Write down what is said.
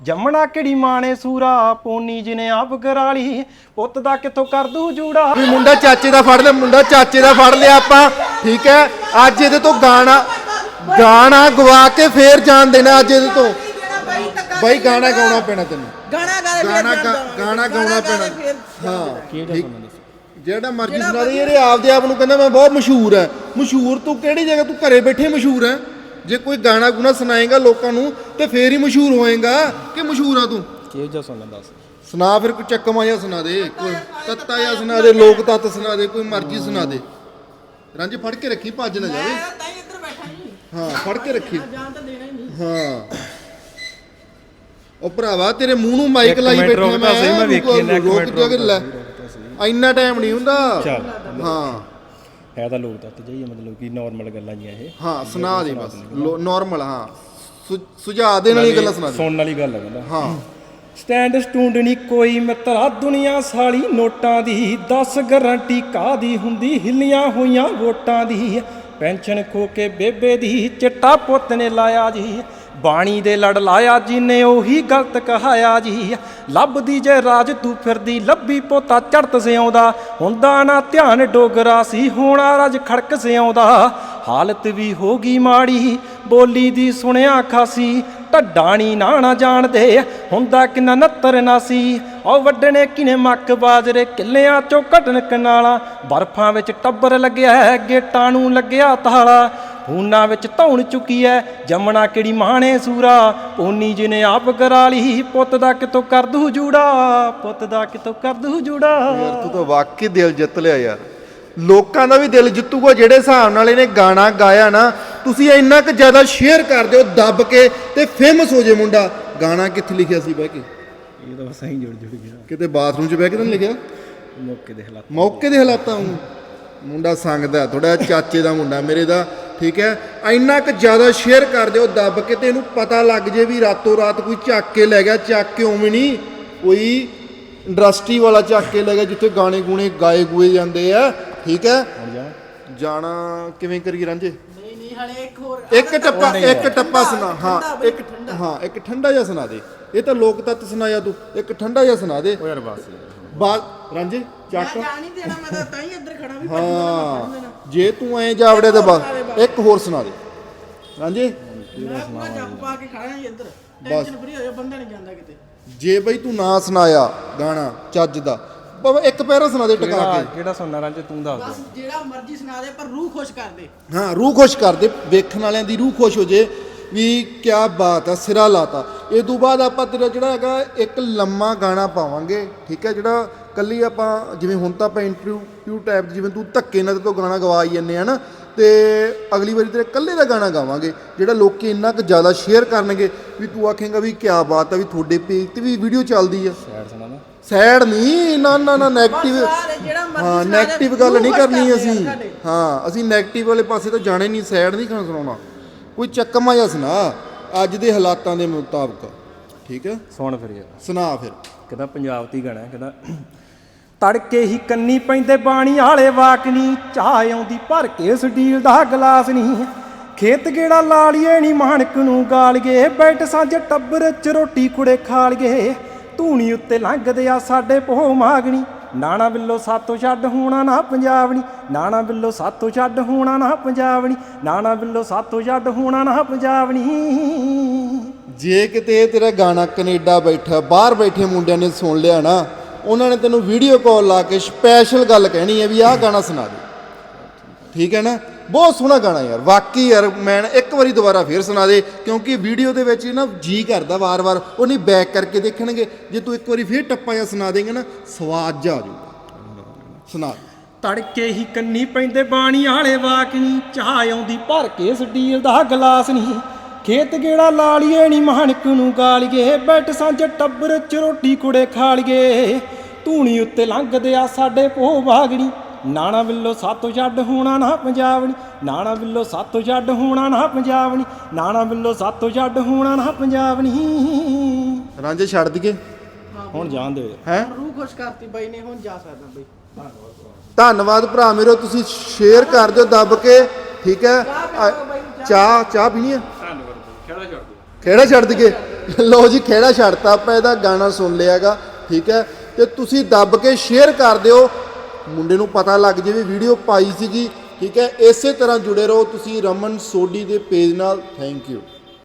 ਜੰਮਣਾ ਕਿਹੜੀ ਮਾਣੇ ਸੂਰਾ ਪੋਨੀ ਜਿਨੇ ਆਪ ਕਰਾਲੀ ਪੁੱਤ ਦਾ ਕਿੱਥੋਂ ਕਰ ਦੂ ਜੂੜਾ? ਵੀ ਮੁੰਡਾ ਚਾਚੇ ਦਾ ਫੜ ਲਿਆ ਮੁੰਡਾ ਚਾਚੇ ਦਾ ਫੜ ਲਿਆ ਆਪਾਂ। ਠੀਕ ਹੈ ਅੱਜ ਇਹਦੇ ਤੋਂ ਗਾਣਾ ਗਾਣਾ ਗਵਾ ਕੇ ਫੇਰ ਜਾਣ ਦੇਣਾ ਅੱਜ ਇਹਦੇ ਤੋਂ। ਬਾਈ ਗਾਣਾ ਗਾਉਣਾ ਪੈਣਾ ਤੈਨੂੰ। ਗਾਣਾ ਗਾ ਗਾਣਾ ਗਾਣਾ ਗਾਉਣਾ ਪੈਣਾ। ਹਾਂ ਠੀਕ। ਜਿਹੜਾ ਮਰਜ਼ੀ ਸੁਣਾ ਦੇ ਜਿਹੜੇ ਆਪਦੇ ਆਪ ਨੂੰ ਕਹਿੰਦਾ ਮੈਂ ਬਹੁਤ ਮਸ਼ਹੂਰ ਹੈ। ਮਸ਼ਹੂਰ ਤੂੰ ਕਿਹੜੀ ਜਗ੍ਹਾ ਤੂੰ ਘਰੇ ਬੈਠੇ ਮਸ਼ਹੂਰ ਹੈ? ਜੇ ਕੋਈ ਗਾਣਾ ਗੁਣਾ ਸੁਣਾਏਗਾ ਲੋਕਾਂ ਨੂੰ ਤੇ ਫੇਰ ਹੀ ਮਸ਼ਹੂਰ ਹੋਏਗਾ। ਕਿ ਮਸ਼ਹੂਰ ਆ ਤੂੰ? ਕੀ ਜਾ ਸੁਣ ਦੱਸ। ਸੁਣਾ ਫਿਰ ਕੋਈ ਚੱਕਮਾ ਜਿਹਾ ਸੁਣਾ ਦੇ ਕੋਈ ਤੱਤਾ ਜਿਹਾ ਸੁਣਾ ਦੇ ਲੋਕ ਤੱਤ ਸੁਣਾ ਦੇ ਕੋਈ ਮਰਜ਼ੀ ਸੁਣਾ ਦੇ। ਰੰਜ ਫੜ ਕੇ ਰੱਖੀ ਭੱਜ ਨਾ ਜਾਵੇ। ਤਾਂ ਹੀ ਇੱਧਰ ਬੈਠਾ ਜੀ ਹਾਂ ਫੜ ਕੇ ਰੱਖੀ। ਜਾਨ ਤਾਂ ਦੇਣਾ ਹੀ ਨਹੀਂ। ਹਾਂ। ਉਹ ਭਰਾਵਾ ਤੇਰੇ ਮੂੰਹ ਨੂੰ ਮਾਈਕ ਲਾਈ ਮਿੰਟ ਬੈਠਾ ਰੁਕ ਤਾਂ ਸਹੀ, ਮੈਂ ਵੇਖੀ ਜਾਂਦਾ, ਇੱਕ ਰੁਕ ਮਿੰਟ ਜਾ ਇੰਨਾ ਟਾਈਮ ਨਹੀਂ ਹੁੰਦਾ। ਚੱਲ। ਹਾਂ। ਹੈ ਤਾਂ ਲੋਕ ਤੱਤ ਜਾਈਏ ਮਤਲਬ ਕਿ ਨਾਰਮਲ ਗੱਲਾਂ ਜੀਆਂ ਇਹ। ਹਾਂ ਸੁਣਾ ਦੇ ਬਸ। ਨਾਰਮਲ ਹਾਂ। ਸੁਝਾਅ ਦੇਣ ਵਾਲੀ ਗੱਲਾਂ ਸੁਣਾ ਦੇ। ਸੁਣਨ ਵਾਲੀ ਗੱਲ ਹੈ ਕਹਿੰਦਾ। ਹਾਂ। ਸਟੈਂਡ ਸਟੂਡ ਨਹੀਂ ਕੋਈ ਮਿੱਤਰਾ ਦੁਨੀਆ ਸਾਲੀ ਨੋਟਾਂ ਦੀ 10 ਗਰੰਟੀ ਕਾਦੀ ਹੁੰਦੀ? ਹਿੱਲੀਆਂ ਹੋਈਆਂ ਵੋਟਾਂ ਦੀ। ਪੈਨਸ਼ਨ ਖੋ ਕੇ ਬੇਬੇ ਦੀ ਚਿੱਟਾ ਪੁੱਤ ਨੇ ਲਾਇਆ ਜੀ। ਬਾਣੀ ਦੇ ਲੜ ਲਾਇਆ ਜਿਨੇ ਉਹੀ ਗਲਤ ਕਹਾਇਆ ਜੀ। ਲੱਭਦੀ ਜੇ ਰਾਜ ਤੂੰ ਫਿਰਦੀ, ਲੱਭੀ ਪੋਤਾ ਚੜਤ ਸਿਆਉਂਦਾ ਹੁੰਦਾ ਨਾ ਧਿਆਨ ਡੋਗਰਾ ਸੀ, ਹੋਣਾ ਰਾਜ ਖੜਕ ਸਿਆਉਂਦਾ ਹਾਲਤ ਵੀ ਹੋ ਗਈ ਮਾੜੀ, ਬੋਲੀ ਦੀ ਸੁਣਿਆ ਖਾਸੀ। ਢੱਡਾਣੀ ਨਾ ਨਾ ਜਾਣਦੇ, ਹੁੰਦਾ ਕਿੰਨਾ ਨੱਤਰ ਨਾ ਸੀ ਉਹ ਵੱਡਣੇ ਕਿਨੇ ਮੱਕ ਬਾਜਰੇ, ਕਿੱਲਿਆਂ ਚੋਂ ਘਟਣ ਕਨਾਲਾ ਬਰਫਾਂ ਵਿੱਚ ਟੱਬਰ ਲੱਗਿਆ ਹੈ ਗੇਟਾਂ ਨੂੰ ਲੱਗਿਆ ਤਾਲਾ। ਫੂਨਾ ਵਿੱਚ ਧੌਣ ਚੁੱਕੀ ਐ ਜੰਮਣਾ ਕਿਹੜੀ ਮਾਣੇ ਸੂਰਾ? ਪੋਨੀ ਜਿਹਨੇ ਆਪ ਕਰਾ ਲਈ ਪੁੱਤ ਦਾ ਕਿਤੋਂ ਕਰ ਦੂ ਜੂੜਾ? ਪੁੱਤ ਦਾ ਕਿਤੋਂ ਕਰ ਦੂ ਜੂੜਾ? ਯਾਰ ਤੂੰ ਤਾਂ ਵਾਕਈ ਦਿਲ ਜਿੱਤ ਲਿਆ ਯਾਰ। ਲੋਕਾਂ ਦਾ ਵੀ ਦਿਲ ਜਿੱਤੂਗਾ ਜਿਹੜੇ ਹਿਸਾਬ ਨਾਲ ਇਹਨੇ ਗਾਣਾ ਗਾਇਆ ਨਾ ਤੁਸੀਂ ਇੰਨਾ ਕੁ ਜ਼ਿਆਦਾ ਸ਼ੇਅਰ ਕਰ ਦਿਓ ਦੱਬ ਕੇ ਤੇ ਫੇਮਸ ਹੋ ਜੇ ਮੁੰਡਾ। ਗਾਣਾ ਕਿੱਥੇ ਲਿਖਿਆ ਸੀ ਬਹਿ ਕੇ? ਇਹ ਤਾਂ ਸਹੀ ਜੁੜ ਜੁੜ ਗਿਆ। ਕਿਤੇ ਬਾਥਰੂਮ 'ਚ ਬਹਿ ਕੇ ਤਾਂ ਲਿਖਿਆ? ਮੌਕੇ ਦੇ ਹਾਲਾਤ। ਮੌਕੇ ਦੇ ਹਾਲਾਤਾਂ ਨੂੰ ਮੁੰਡਾ ਸੰਗਦਾ ਥੋੜਾ ਚਾਚੇ ਦਾ ਮੁੰਡਾ ਮੇਰੇ ਦਾ ਠੀਕ ਹੈ? ਇੰਨਾ ਕੁ ਜ਼ਿਆਦਾ ਸ਼ੇਅਰ ਕਰ ਦਿਓ ਦੱਬ ਕੇ ਤੇ ਇਹਨੂੰ ਪਤਾ ਲੱਗ ਜੇ ਵੀ ਰਾਤੋਂ ਰਾਤ ਕੋਈ ਚੱਕ ਕੇ ਲੈ ਗਿਆ ਚੱਕ ਕੇ ਉਵੇਂ ਨਹੀਂ? ਕੋਈ ਇੰਡਸਟਰੀ ਵਾਲਾ ਚੱਕ ਕੇ ਲੈ ਗਿਆ ਜਿੱਥੇ ਗਾਣੇ ਗੂਣੇ ਗਾਏ ਗੂਏ ਜਾਂਦੇ ਆ ਠੀਕ ਹੈ? ਜਾਣਾ ਕਿਵੇਂ ਕਰੀਏ ਰਾਂਝੇ? ਨਹੀਂ ਨਹੀਂ ਹਲੇ ਇੱਕ ਹੋਰ ਇੱਕ ਟੱਪਾ ਇੱਕ ਟੱਪਾ ਸੁਣਾ ਹਾਂ ਇੱਕ ਹਾਂ ਇੱਕ ਠੰਡਾ ਜਿਹਾ ਸੁਣਾ ਦੇ। ਇਹ ਤਾਂ ਲੋਕ ਤੱਤ ਸੁਣਾਇਆ ਤੂੰ ਇੱਕ ਠੰਡਾ ਜਿਹਾ ਸੁਣਾ ਦੇ। ਯਾਰ ਬਸ। ਬਾਤ ਰਾਂਝੇ ਮੈਂ ਚੱਕ ਜਾਣ ਨਹੀਂ ਦੇਣਾ ਮੈਂ ਤਾਂ ਤਾਂ ਹੀ ਇੱਧਰ ਖੜਾ ਵੀ ਹਾਂ ਜੇ ਤੂੰ ਐ ਜਾਵੜੇ ਤਾਂ ਬਸ ਇੱਕ ਹੋਰ ਸੁਣਾ ਦੇ। ਰਾਂਝੇ ਮੈਂ ਪੂਰਾ ਜੱਪ ਪਾ ਕੇ ਖੜਾ ਜੀ ਇੱਧਰ। ਟੈਨਸ਼ਨ ਫਰੀ ਹੋ ਜਾ ਬੰਦਾ ਨਹੀਂ ਜਾਂਦਾ ਕਿਤੇ। ਜੇ ਬਈ ਤੂੰ ਨਾ ਸੁਣਾਇਆ ਗਾਣਾ ਚੱਜ ਦਾ ਭਾਵੇਂ ਇੱਕ ਪੈਰਾ ਸੁਣਾ ਦੇ ਟਿਕਾ ਕਿਹੜਾ ਕੇ। ਕਿਹੜਾ ਸੁਣਨਾ ਰਾਂਝੇ ਤੂੰ ਦੱਸ ਬਸ ਜਿਹੜਾ ਮਰਜ਼ੀ ਸੁਣਾ ਦੇ ਪਰ ਰੂਹ ਖੁਸ਼ ਕਰ ਦੇ। ਹਾਂ ਰੂਹ ਖੁਸ਼ ਕਰ ਦੇ ਵੇਖਣ ਵਾਲਿਆਂ ਦੀ ਰੂਹ ਖੁਸ਼ ਹੋ ਜੇ ਵੀ ਕੀ ਬਾਤ ਆ ਸਿਰਾ ਲਾਤਾ। ਇਹ ਤੋਂ ਬਾਅਦ ਆਪਾਂ ਤੇਰਾ ਜਿਹੜਾ ਹੈਗਾ ਇੱਕ ਲੰਮਾ ਗਾਣਾ ਪਾਵਾਂਗੇ ਠੀਕ ਹੈ? ਜਿਹੜਾ ਕੱਲੀ ਆਪਾਂ ਜਿਵੇਂ ਹੁਣ ਤਾਂ ਆਪਾਂ ਇੰਟਰਵਿਊ ਟਾਈਪ ਜਿਵੇਂ ਤੂੰ ਧੱਕੇ ਨਾਲ ਤੋਂ ਗਾਣਾ ਗਵਾਈ ਜੰਨੇ ਆ ਨਾ ਤੇ ਅਗਲੀ ਵਾਰੀ ਤੇਰੇ ਕੱਲੇ ਦਾ ਗਾਣਾ ਗਾਵਾਂਗੇ ਜਿਹੜਾ ਲੋਕੀ ਇੰਨਾ ਕੁ ਜ਼ਿਆਦਾ ਸ਼ੇਅਰ ਕਰਨਗੇ ਵੀ ਤੂੰ ਆਖੇਂਗਾ ਵੀ ਕੀ ਬਾਤ ਆ ਵੀ ਤੁਹਾਡੇ ਪੇਜ ਤੇ ਵੀ ਵੀਡੀਓ ਚੱਲਦੀ ਆ। ਸੈਡ ਸੁਣਾ ਨਾ ਸੈਡ ਨਹੀਂ ਨਾ ਨਾ ਨਾ ਨੈਗੇਟਿਵ ਹਾਂ ਨੈਗੇਟਿਵ ਗੱਲ ਨਹੀਂ ਕਰਨੀ ਅਸੀਂ। ਹਾਂ ਅਸੀਂ ਨੈਗੇਟਿਵ ਵਾਲੇ ਪਾਸੇ ਤਾਂ ਜਾਣੇ ਨਹੀਂ ਸੈਡ ਨਹੀਂ ਖਾਣਾ ਸੁਣਾਉਣਾ। ਕੋਈ ਚੱਕਮਾ ਜਿਹਾ ਸੁਣਾ ਅੱਜ ਦੇ ਹਾਲਾਤਾਂ ਦੇ ਮੁਤਾਬਕ। ਠੀਕ ਹੈ? ਸੁਣ ਫਿਰ ਯਾਰ। ਸੁਣਾ ਫਿਰ। ਕਹਿੰਦਾ ਪੰਜਾਬ ਦੀ ਗਾਣਾ ਕਹਿੰਦਾ ਤੜਕੇ ਹੀ ਕੰਨੀ ਪੈਂਦੇ ਬਾਣੀ ਵਾਲੇ ਵਾਕਨੀ ਚਾਹ ਆਉਂਦੀ ਭਰ ਕੇ ਸਟੀਲ ਦਾ ਗਲਾਸ ਨਹੀਂ ਖੇਤ ਗੇੜਾ ਲਾਲੀਏ ਨਹੀਂ ਮਾਣਕ ਨੂੰ ਗਾਲਗੇ ਬੈਠ ਸਾਂਝ ਟੱਬਰ ਚ ਰੋਟੀ ਕੁੜੇ ਖਾਲਗੇ ਧੂਣੀ ਉੱਤੇ ਲੰਘਦੇ ਆ ਸਾਡੇ ਪੋਹ ਮਾਗਣੀ। ਨਾਣਾ ਬਿੱਲੋ ਸਾਤੋਂ ਛੱਡ ਹੋਣਾ ਨਾ ਪੰਜਾਬਣੀ। ਨਾਣਾ ਬਿੱਲੋ ਸਾਤੋਂ ਛੱਡ ਹੋਣਾ ਨਾ ਪੰਜਾਬਣੀ। ਨਾਣਾ ਬਿੱਲੋ ਸਾਤੋਂ ਛੱਡ ਹੋਣਾ ਨਾ ਪੰਜਾਬਣੀ। ਜੇ ਕਿਤੇ ਤੇਰਾ ਗਾਣਾ ਕੈਨੇਡਾ ਬੈਠਾ, ਬਾਹਰ ਬੈਠੇ ਮੁੰਡਿਆਂ ਨੇ ਸੁਣ ਲਿਆ ਨਾ ਉਹਨਾਂ ਨੇ ਤੈਨੂੰ ਵੀਡੀਓ ਕਾਲ ਲਾ ਕੇ ਸਪੈਸ਼ਲ ਗੱਲ ਕਹਿਣੀ ਹੈ ਵੀ ਆਹ ਗਾਣਾ ਸੁਣਾ ਦੇ। ਠੀਕ ਹੈ ਨਾ? ਬਹੁਤ ਸੋਹਣਾ ਗਾਣਾ ਯਾਰ। ਵਾਕਈ ਯਾਰ, ਮੈਂ ਇੱਕ ਵਾਰੀ ਦੁਬਾਰਾ ਫੇਰ ਸੁਣਾ ਦੇ, ਕਿਉਂਕਿ ਵੀਡੀਓ ਦੇ ਵਿੱਚ ਨਾ ਜੀ ਕਰਦਾ ਵਾਰ-ਵਾਰ। ਉਹ ਨਹੀਂ ਬੈਕ ਕਰਕੇ ਦੇਖਣਗੇ। ਜੇ ਤੂੰ ਇੱਕ ਵਾਰੀ ਫੇਰ ਟੱਪਾ ਜਿਹਾ ਸੁਣਾ ਦੇਂਗਾ ਨਾ, ਸਵਾਦ ਜਾ ਆ ਜਾਊਗਾ। ਸੁਣਾ। ਤੜਕੇ ਹੀ ਕੰਨੀ ਪੈਂਦੇ ਬਾਣੀ ਵਾਲੇ ਵਾਕ ਨਹੀਂ ਚਾਹ ਆਉਂਦੀ, ਭਰ ਕੇ ਸਟੀਲ ਦਾ ਗਲਾਸ ਨਹੀਂ ਖੇਤ ਗੇੜਾ ਲਾਲੀਏ ਨਹੀਂ ਮਾਣਕ ਨੂੰ ਗਾਲੀਏ ਬੈਠ ਸਾਂਝ ਟੱਬਰ ਚ ਰੋਟੀ ਕੁੜੇ ਖਾਲੀਏ ਧੂਣੀ ਉੱਤੇ ਲੰਘਦੇ ਆ ਸਾਡੇ ਪੋਹ ਬਾਗਣੀ ਨਾਣਾ ਬਿੱਲੋ ਸਾਤੋਂ ਛੱਡ ਹੋਣਾ ਨਾ ਪੰਜਾਬਣੀ। ਨਾਣਾ ਬਿੱਲੋ ਸਾਤੋਂ ਛੱਡ ਹੋਣਾ ਨਾ ਪੰਜਾਬਣੀ। ਨਾਣਾ ਬਿੱਲੋ ਸਾਤੋਂ ਛੱਡ ਹੋਣਾ ਨਾ ਪੰਜਾਬਣੀ। ਰਾਂਝੇ ਛੱਡ ਦਈਏ। ਹੁਣ ਜਾਣ ਦਿਓ ਹੈ? ਰੂਹ ਖੁਸ਼ ਕਰਤੀ ਬਾਈ ਨੇ ਹੁਣ ਜਾ ਸਕਦਾ ਬਈ। ਧੰਨਵਾਦ ਭਰਾ ਮੇਰੋ ਤੁਸੀਂ ਸ਼ੇਅਰ ਕਰ ਦਿਓ ਦੱਬ ਕੇ ਠੀਕ ਹੈ? ਚਾਹ ਚਾਹ ਪੀਣੀ ਹੈ? ਖੇੜਾ ਛੱਡ ਦਿਓ ਕਿਹੜਾ ਛੱਡ ਦਈਏ ਲਓ ਜੀ, ਖੇੜਾ ਛੱਡਤਾ, ਆਪਾਂ ਇਹਦਾ ਗਾਣਾ ਸੁਣ ਲਿਆਗਾ ਠੀਕ ਹੈ? ਤੇ ਤੁਸੀਂ ਦੱਬ ਕੇ ਸ਼ੇਅਰ ਕਰ ਦਿਓ। ਮੁੰਡੇ ਨੂੰ ਪਤਾ ਲੱਗ ਜੇ ਵੀ ਵੀਡੀਓ ਪਾਈ ਸੀਗੀ, ਠੀਕ ਹੈ? ਇਸੇ ਤਰ੍ਹਾਂ ਜੁੜੇ ਰਹੋ ਤੁਸੀਂ ਰਮਨ ਸੋਢੀ ਦੇ ਪੇਜ ਨਾਲ। Thank you